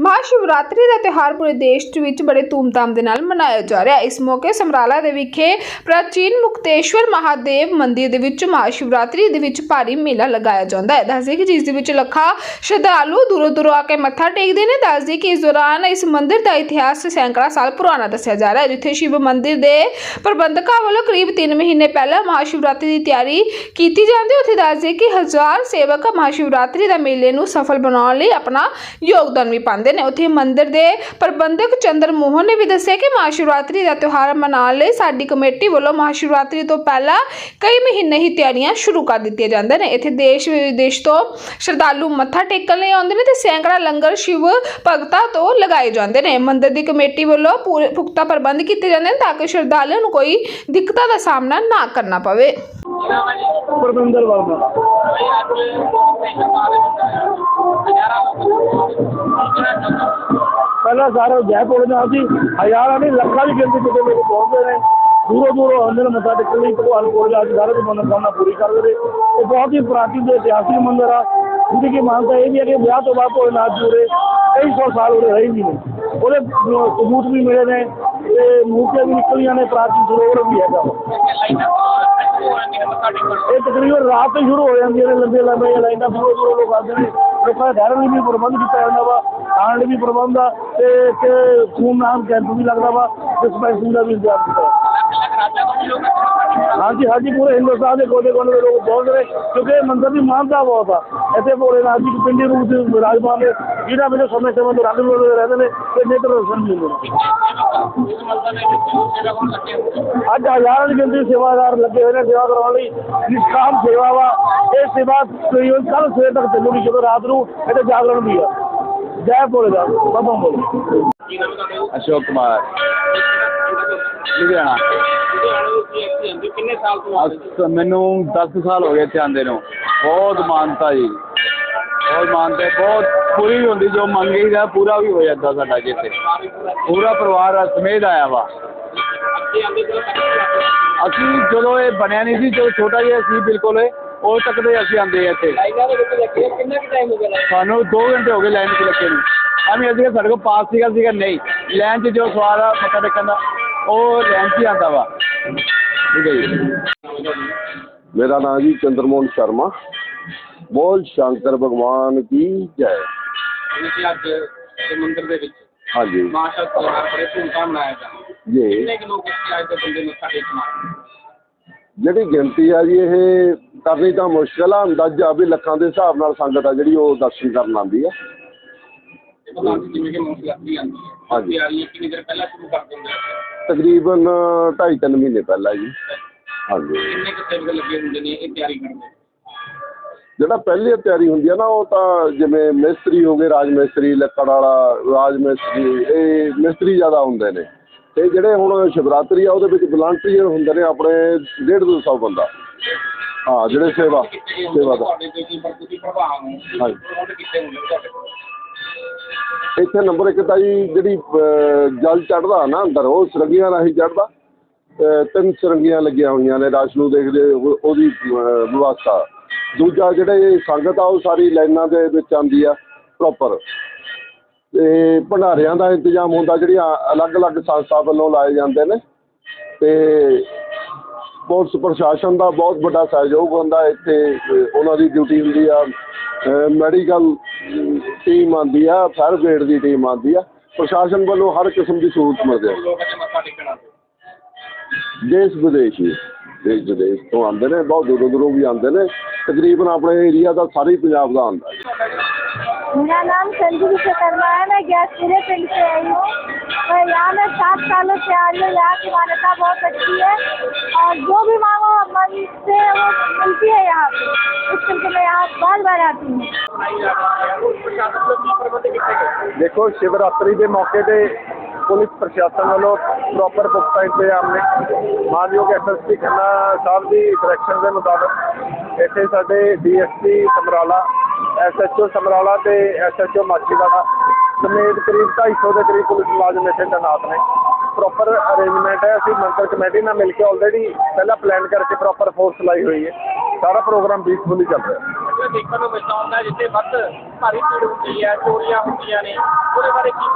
ਮਹਾਸ਼ਿਵਰਾਤਰੀ ਦਾ ਤਿਉਹਾਰ ਪੂਰੇ ਦੇਸ਼ ਵਿੱਚ ਬੜੇ ਧੂਮਧਾਮ ਦੇ ਨਾਲ ਮਨਾਇਆ ਜਾ ਰਿਹਾ ਹੈ। ਇਸ ਮੌਕੇ ਸਮਰਾਲਾ ਦੇ ਵਿਖੇ ਪ੍ਰਾਚੀਨ ਮੁਕਤੇਸ਼ਵਰ ਮਹਾਦੇਵ ਮੰਦਿਰ ਦੇ ਵਿੱਚ ਮਹਾਸ਼ਿਵਰਾਤਰੀ ਦੇ ਵਿੱਚ ਭਾਰੀ ਮੇਲਾ ਲਗਾਇਆ ਜਾਂਦਾ ਹੈ। ਦੱਸਦੇ ਕਿ ਜਿਸ ਦੇ ਵਿੱਚ ਲੱਖਾਂ ਸ਼ਰਧਾਲੂ ਦੂਰੋਂ ਦੂਰੋਂ ਆ ਕੇ ਮੱਥਾ ਟੇਕਦੇ ਨੇ। ਦੱਸਦੇ ਕਿ ਇਸ ਦੌਰਾਨ ਇਸ ਮੰਦਿਰ ਦਾ ਇਤਿਹਾਸ ਸੈਂਕੜਾ ਸਾਲ ਪੁਰਾਣਾ ਦੱਸਿਆ ਜਾ ਰਿਹਾ ਹੈ, ਜਿੱਥੇ ਸ਼ਿਵ ਮੰਦਿਰ ਦੇ ਪ੍ਰਬੰਧਕਾਂ ਵੱਲੋਂ ਕਰੀਬ 3 ਮਹੀਨੇ ਪਹਿਲਾਂ ਮਹਾਸ਼ਿਵਰਾਤਰੀ ਦੀ ਤਿਆਰੀ ਕੀਤੀ ਜਾਂਦੀ ਹੈ। ਉੱਥੇ ਦੱਸਦੇ ਕਿ ਹਜ਼ਾਰ ਸੇਵਕ ਮਹਾਸ਼ਿਵਰਾਤਰੀ ਦਾ ਮੇਲੇ ਨੂੰ ਸਫਲ ਬਣਾਉਣ ਲਈ ਆਪਣਾ ਯੋਗਦਾਨ ਵੀ ਪਾਉਂਦੇ ਨੇ। ਉੱਥੇ ਮੰਦਿਰ ਦੇ ਪ੍ਰਬੰਧਕ ਚੰਦਰ ਮੋਹਨ ਨੇ ਵੀ ਦੱਸਿਆ ਕਿ ਮਹਾਸ਼ਿਵਰਾਤਰੀ ਦਾ ਤਿਉਹਾਰ ਮਨਾਉਣ ਲਈ ਸਾਡੀ ਕਮੇਟੀ ਵੱਲੋਂ ਮਹਾਸ਼ਿਵਰਾਤਰੀ ਤੋਂ ਪਹਿਲਾਂ ਕਈ ਮਹੀਨੇ ਹੀ ਤਿਆਰੀਆਂ ਸ਼ੁਰੂ ਕਰ ਦਿੱਤੀਆਂ ਜਾਂਦੀਆਂ ਨੇ। ਇੱਥੇ ਦੇਸ਼ ਵਿਦੇਸ਼ ਤੋਂ ਸ਼ਰਧਾਲੂ ਮੱਥਾ ਟੇਕਣ ਲਈ ਆਉਂਦੇ ਨੇ ਤੇ ਸੈਂਕੜਾ ਲੰਗਰ ਸ਼ਿਵ ਭਗਤਾਂ ਤੋਂ ਲਗਾਏ ਜਾਂਦੇ ਨੇ। ਮੰਦਿਰ ਦੀ ਕਮੇਟੀ ਵੱਲੋਂ ਪੂਰੇ ਪੁਖਤਾ ਪ੍ਰਬੰਧ ਕੀਤੇ ਜਾਂਦੇ ਨੇ ਤਾਂ ਕਿ ਸ਼ਰਧਾਲੂਆਂ ਨੂੰ ਕੋਈ ਦਿੱਕਤਾਂ ਦਾ ਸਾਹਮਣਾ ਨਾ ਕਰਨਾ ਪਵੇ। ਪਰਮਿੰਦਰ ਵਰਮਾ ਪਹਿਲਾਂ ਸਾਰੇ ਜੈਪੁਰ ਦੇ ਸੀ, ਹਜ਼ਾਰਾਂ ਨਹੀਂ, ਲੱਖਾਂ ਦੀ ਗਿਣਤੀ ਕਿਤੇ ਲੋਕ ਪਹੁੰਚਦੇ ਨੇ। ਦੂਰੋਂ ਦੂਰੋਂ ਆਉਂਦੇ ਨੇ, ਮੱਥਾ ਟੇਕਣ ਲਈ, ਭਗਵਾਨ ਕੋਲ ਜਾ ਕੇ ਸਾਰੇ ਦੀ ਮਨੋਕਾਮਨਾ ਪੂਰੀ ਕਰਦੇ ਨੇ। ਇਹ ਬਹੁਤ ਹੀ ਪ੍ਰਾਚੀਨ ਤੇ ਇਤਿਹਾਸਿਕ ਮੰਦਿਰ ਆ। ਜਿਹਦੀ ਕੀ ਮਾਨਤਾ ਇਹ ਵੀ ਹੈ ਕਿ ਵਿਆਹ ਤੋਂ ਬਾਅਦ ਭੋਲੇਨਾਥ ਜੀ ਉਰੇ ਕਈ ਸੌ ਸਾਲ ਉਰੇ ਰਹੇ ਵੀ ਨੇ। ਉਹਦੇ ਸਬੂਤ ਵੀ ਮਿਲੇ ਨੇ। ਤੇ ਮੂਰਤੀਆਂ ਵੀ ਨਿਕਲੀਆਂ ਨੇ ਪ੍ਰਾਚੀਨ ਸਰੋਵਰ ਵੀ ਹੈਗਾ ਵਾ। ਇਹ ਤਕਰੀਬਨ ਰਾਤ ਤੋਂ ਸ਼ੁਰੂ ਹੋ ਜਾਂਦੀਆਂ ਨੇ ਲੰਬੇ ਲੰਬੇ ਲਾਈਨਾਂ ਦੂਰੋਂ ਦੂਰੋਂ ਲੋਕ ਆਉਂਦੇ ਨੇ। ਲੋਕਾਂ ਦਾ ਠਹਿਰਨ ਲਈ ਵੀ ਪ੍ਰਬੰਧ ਕੀਤਾ ਜਾਂਦਾ ਵਾ ਖਾਣ ਲਈ ਵੀ ਪ੍ਰਬੰਧ ਆ ਤੇ ਇੱਕ ਖੂਨਦਾਨ ਕੈਂਪ ਵੀ ਲੱਗਦਾ ਵਾ ਡਿਸਪੈਂਸਰੀ ਦਾ ਵੀ ਇੰਤਜ਼ਾਮ ਕੀਤਾ ਹਾਂਜੀ ਹਾਂਜੀ, ਪੂਰੇ ਹਿੰਦੁਸਤਾਨ ਦੇ ਕੋਨੇ ਕੋਨੇ ਦੇ ਲੋਕ ਪਹੁੰਚ ਰਹੇ ਕਿਉਂਕਿ ਇਹ ਮੰਦਿਰ ਦੀ ਮਾਨਤਾ ਬਹੁਤ ਆ। ਇੱਥੇ ਭੋਲੇਨਾਥ ਜੀ ਪਿੰਡੀ ਰੂਪ ਦੇ ਵਿਰਾਜਮਾਨ ਨੇ, ਜਿਹਨਾਂ ਵਿੱਚ ਸਮੇਂ ਸਮੇਂ ਤੋਂ ਰੰਗ ਬਦਲਦੇ ਰਹਿੰਦੇ ਨੇ, ਤੇ ਨੇਤਰ ਰੋਸ਼ਨ ਵੀ ਨੇ। ਅੱਜ ਹਜ਼ਾਰਾਂ ਦੀ ਗਿਣਤੀ ਸੇਵਾਦਾਰ ਲੱਗੇ ਹੋਏ ਨੇ, ਸੇਵਾ ਕਰਵਾਉਣ ਲਈ। ਨਿਸ਼ਕਾਮ ਸੇਵਾ ਵਾ, ਇਹ ਸੇਵਾ ਤਕਰੀਬਨ ਕੱਲ੍ਹ ਸਵੇਰ ਤੱਕ ਚੱਲੂਗੀ, ਜਦੋਂ ਰਾਤ ਨੂੰ ਇੱਥੇ ਜਾਗਰਣ ਵੀ ਆ। ਜੈ ਭੋਲੇਨਾਥ ਬਾਬਾ ਬੋਲੇ ਅਸ਼ੋਕ ਕੁਮਾਰ। ਲੁਧਿਆਣਾ। ਕਿੰਨੇ ਸਾਲ ਤੋਂ ਮੈਨੂੰ 10 ਸਾਲ ਹੋ ਗਏ ਇੱਥੇ ਆਂਦੇ ਨੂੰ। ਬਹੁਤ ਮਾਨਤਾ ਜੀ। ਬਹੁਤ ਮਾਨਤਾ, ਬਹੁਤ ਪੂਰੀ ਵੀ ਹੁੰਦੀ ਜੋ ਮੰਗੀ ਦਾ ਪੂਰਾ ਵੀ ਹੋ ਜਾਂਦਾ ਸਾਡਾ ਜੀ ਇੱਥੇ ਪੂਰਾ ਪਰਿਵਾਰ ਸਮੇਤ ਆਇਆ ਵਾ। ਅਸੀਂ ਜਦੋਂ ਇਹ ਬਣਿਆ ਨਹੀਂ ਸੀ ਜਦੋਂ ਛੋਟਾ ਜਿਹਾ ਸੀ ਬਿਲਕੁਲ ਇਹ, ਤੱਕ ਦੇ ਅਸੀਂ ਆਂਦੇ ਆ ਇੱਥੇ। ਸਾਨੂੰ 2 ਘੰਟੇ ਹੋ ਗਏ ਲਾਈਨ 'ਚ ਲੱਗੇ ਨੂੰ। ਅਸੀਂ ਅਸੀਂ ਸਾਡੇ ਕੋਲ ਪਾਸ ਸੀਗਾ ਸੀਗਾ ਨਹੀਂ ਲਾਈਨ 'ਚ ਜੋ ਸਵਾਲ ਆ ਮੱਥਾ ਟੇਕਣ ਦਾ ਉਹ ਲਾਈਨ 'ਚ ਹੀ ਆਉਂਦਾ ਵਾ। ਠੀਕ ਹੈ ਜੀ। ਮੇਰਾ ਨਾਮ ਜੀ ਚੰਦਰਮੋਹਨ ਸ਼ਰਮਾ। ਬੋਲ ਸ਼ੰਕਰ ਭਗਵਾਨ ਕੀ ਜੈ? ਜਿਵੇਂ ਕਿ ਅੱਜ ਇਹ ਮੰਦਿਰ ਦੇ ਵਿੱਚ ਹਾਂਜੀ। ਮਾਸ਼ਾ ਤਿਉਹਾਰ ਬੜੇ ਧੂਮਧਾਮ ਮਨਾਇਆ ਜਾਂਦਾ ਜੀ। ਕਿੰਨੇ ਕੁ ਲੋਕ ਇੱਥੇ ਅੱਜ ਦੇ ਬੰਦੇ ਮੱਥਾ ਟੇਕਣ ਆਉਂਦੇ ਜਿਹੜੀ ਗਿਣਤੀ ਆ ਜੀ ਇਹ ਕਰਨੀ ਤਾਂ ਮੁਸ਼ਕਲ ਆ ਅੰਦਾਜ਼ਾ ਵੀ ਲੱਖਾਂ ਦੇ ਹਿਸਾਬ ਨਾਲ ਸੰਗਤ ਆ ਜਿਹੜੀ ਉਹ ਦਰਸ਼ਨ ਕਰਨ ਆਉਂਦੀ ਆ। ਤੇ ਪਤਾ ਨਹੀਂ ਜਿਵੇਂ ਕਿ ਮੌਸਮ ਆਉਂਦੀ ਹੈ। ਹਾਂਜੀ। ਤਿਆਰੀਆਂ ਕਿੰਨੀ ਦੇਰ ਪਹਿਲਾਂ ਸ਼ੁਰੂ ਕਰ ਦਿੰਦੇ ਆ? ਤਕਰੀਬਨ 2.5-3 ਮਹੀਨੇ ਪਹਿਲਾਂ ਜੀ। ਹਾਂਜੀ। ਕਿੰਨੇ ਕੁ ਸੇਵਕ ਲੱਗੇ ਹੁੰਦੇ ਨੇ ਇਹ ਤਿਆਰੀ ਕਰਨ ਦੇ? ਜਿਹੜਾ ਪਹਿਲੀ ਤਿਆਰੀ ਹੁੰਦੀ ਆ ਨਾ, ਉਹ ਤਾਂ ਜਿਵੇਂ ਮਿਸਤਰੀ ਹੋ ਗਏ, ਰਾਜ ਮਿਸਤਰੀ, ਲੱਕੜ ਵਾਲਾ, ਰਾਜ ਮਿਸਤਰੀ, ਇਹ ਮਿਸਤਰੀ ਜ਼ਿਆਦਾ ਹੁੰਦੇ ਨੇ। ਤੇ ਜਿਹੜੇ ਹੁਣ ਸ਼ਿਵਰਾਤਰੀ ਆ, ਉਹਦੇ ਵਿੱਚ ਵਲੰਟੀਅਰ ਹੁੰਦੇ ਨੇ ਆਪਣੇ 150 ਤੋਂ 100 ਬੰਦਾ। ਹਾਂ, ਜਿਹੜੇ ਸੇਵਾ ਸੇਵਾ ਦਾ। ਹਾਂਜੀ। ਇੱਥੇ ਨੰਬਰ ਇੱਕ ਤਾਂ ਜੀ ਜਿਹੜੀ ਜਲ ਚੜਦਾ ਨਾ ਅੰਦਰ, ਉਹ ਸਰੰਗੀਆਂ ਰਾਹੀਂ ਚੜਦਾ ਤਿੰਨ ਸਰੰਗੀਆਂ ਲੱਗੀਆਂ ਹੋਈਆਂ ਨੇ ਰਸ਼ ਨੂੰ ਦੇਖਦੇ ਉਹਦੀ ਵਿਵਸਥਾ। ਦੂਜਾ ਜਿਹੜੇ ਸੰਗਤ ਆ ਉਹ ਸਾਰੀ ਲਾਈਨਾਂ ਦੇ ਵਿੱਚ ਆਉਂਦੀ ਆ ਪ੍ਰੋਪਰ ਤੇ ਭੰਡਾਰਿਆਂ ਦਾ ਇੰਤਜ਼ਾਮ ਹੁੰਦਾ ਜਿਹੜੀਆਂ ਅਲੱਗ-ਅਲੱਗ ਸੰਸਥਾ ਵੱਲੋਂ ਲਾਏ ਜਾਂਦੇ ਨੇ। ਤੇ ਪੁਲਿਸ ਪ੍ਰਸ਼ਾਸਨ ਦਾ ਬਹੁਤ ਵੱਡਾ ਸਹਿਯੋਗ ਹੁੰਦਾ ਇੱਥੇ ਉਹਨਾਂ ਦੀ ਡਿਊਟੀ ਹੁੰਦੀ ਆ। ਮੈਡੀਕਲ ਟੀਮ ਆਉਂਦੀ ਆ ਫਾਇਰ ਬ੍ਰਿਗੇਡ ਦੀ ਟੀਮ ਆਉਂਦੀ ਆ। ਪ੍ਰਸ਼ਾਸਨ ਵੱਲੋਂ ਹਰ ਕਿਸਮ ਦੀ ਸਹੂਲਤ ਮਿਲਦੀ ਆਉਂਦੇ ਦੇਸ਼ ਵਿਦੇਸ਼ੀ ਦੇਸ਼ ਵਿਦੇਸ਼ ਤੋਂ ਆਉਂਦੇ ਨੇ ਬਹੁਤ ਦੂਰੋਂ ਦੂਰੋਂ ਵੀ ਆਉਂਦੇ ਨੇ ਤਕਰੀਬਨ ਆਪਣੇ ਏਰੀਆ ਦਾ ਸਾਰੇ ਹੀ ਪੰਜਾਬ ਦਾ ਆਉਂਦਾ ਹੈ मेरा नाम संजू विश्वकर्मा है मैं गैसपुरे पिंड से आई हूँ मैं यहाँ मैं सात सालों से आ रही हूँ यहाँ की मान्यता बहुत अच्छी है और जो भी मांगो मन से वो मिलती है यहाँ पे इस करके मैं यहाँ बार बार आती हूँ ਪ੍ਰਸ਼ਾਸਨ ਵੱਲੋਂ ਕੀ ਪ੍ਰਬੰਧ ਕੀਤੇ ਗਏ ਦੇਖੋ ਸ਼ਿਵਰਾਤਰੀ ਪ੍ਰੋਪਰ ਪੁਖਤਾ ਇੰਤਜ਼ਾਮ ਨੇ ਮਾਨਯੋਗ ਐਸਐਸਪੀ ਖੰਨਾ ਸਾਹਿਬ ਦੀ ਡਾਇਰੈਕਸ਼ਨ ਦੇ ਮੁਤਾਬਕ ਇੱਥੇ ਸਾਡੇ ਡੀਐਸਪੀ ਸਮਰਾਲਾ ਐਸਐਚਓ ਸਮਰਾਲਾ ਤੇ ਐਸਐਚਓ ਮਾਛੀਵਾੜਾ ਸਮੇਤ ਕਰੀਬ 250 ਦੇ ਕਰੀਬ ਪੁਲਿਸ ਮੁਲਾਜ਼ਮ ਇੱਥੇ ਤੈਨਾਤ ਨੇ। ਪ੍ਰੋਪਰ ਅਰੇਂਜਮੈਂਟ ਹੈ, ਅਸੀਂ ਮੰਤਰ ਕਮੇਟੀ ਨਾਲ ਮਿਲ ਕੇ ਆਲਰੇਡੀ ਪਹਿਲਾਂ ਪਲਾਨ ਕਰਕੇ ਪ੍ਰੋਪਰ ਫੋਰਸ ਲਾਈ ਹੋਈ ਹੈ। ਸਾਰਾ ਪ੍ਰੋਗਰਾਮ ਪੀਸਫੁਲੀ ਚੱਲ ਰਿਹਾ। ਹੈ ਦੇਖਣ ਨੂੰ ਮਿਲਦਾ ਹੁੰਦਾ ਜਿੱਥੇ ਵੱਧ ਭਾਰੀ ਭੀੜ ਹੁੰਦੀ ਹੈ, ਚੋਰੀਆਂ ਹੁੰਦੀਆਂ ਨੇ। ਉਹਦੇ ਬਾਰੇ ਕੀ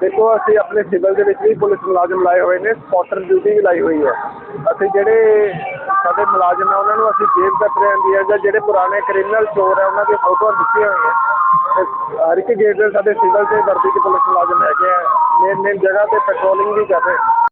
ਦੇਖੋ, ਅਸੀਂ ਆਪਣੇ ਸਿਵਲ ਦੇ ਵਿੱਚ ਵੀ ਪੁਲਿਸ ਮੁਲਾਜ਼ਮ ਲਾਏ ਹੋਏ ਨੇ, ਸਪੌਟਰ ਡਿਊਟੀ ਵੀ ਲਾਈ ਹੋਈ ਹੈ। ਅਸੀਂ ਜਿਹੜੇ ਸਾਡੇ ਮੁਲਾਜ਼ਮ ਆ ਉਹਨਾਂ ਨੂੰ ਅਸੀਂ ਜੇਬ ਕਤਰੇ ਆਂਦੀ ਹੈ, ਜਾਂ ਜਿਹੜੇ ਪੁਰਾਣੇ ਕ੍ਰਿਮੀਨਲ ਚੋਰ ਹੈ, ਉਹਨਾਂ ਦੀ ਫੋਟੋਆਂ ਦਿੱਤੀਆਂ ਹੋਈਆਂ। ਹਰ ਇੱਕ ਗੇਟ ਤੇ ਸਾਡੇ ਸਿਵਲ ਤੇ ਵਰਦੀ ਦੇ ਪੁਲਿਸ ਮੁਲਾਜ਼ਮ ਹੈਗੇ ਆ ਮੇਨ ਮੇਨ ਜਗ੍ਹਾ ਤੇ ਪੈਟਰੋਲਿੰਗ ਵੀ ਕਰ ਰਹੇ।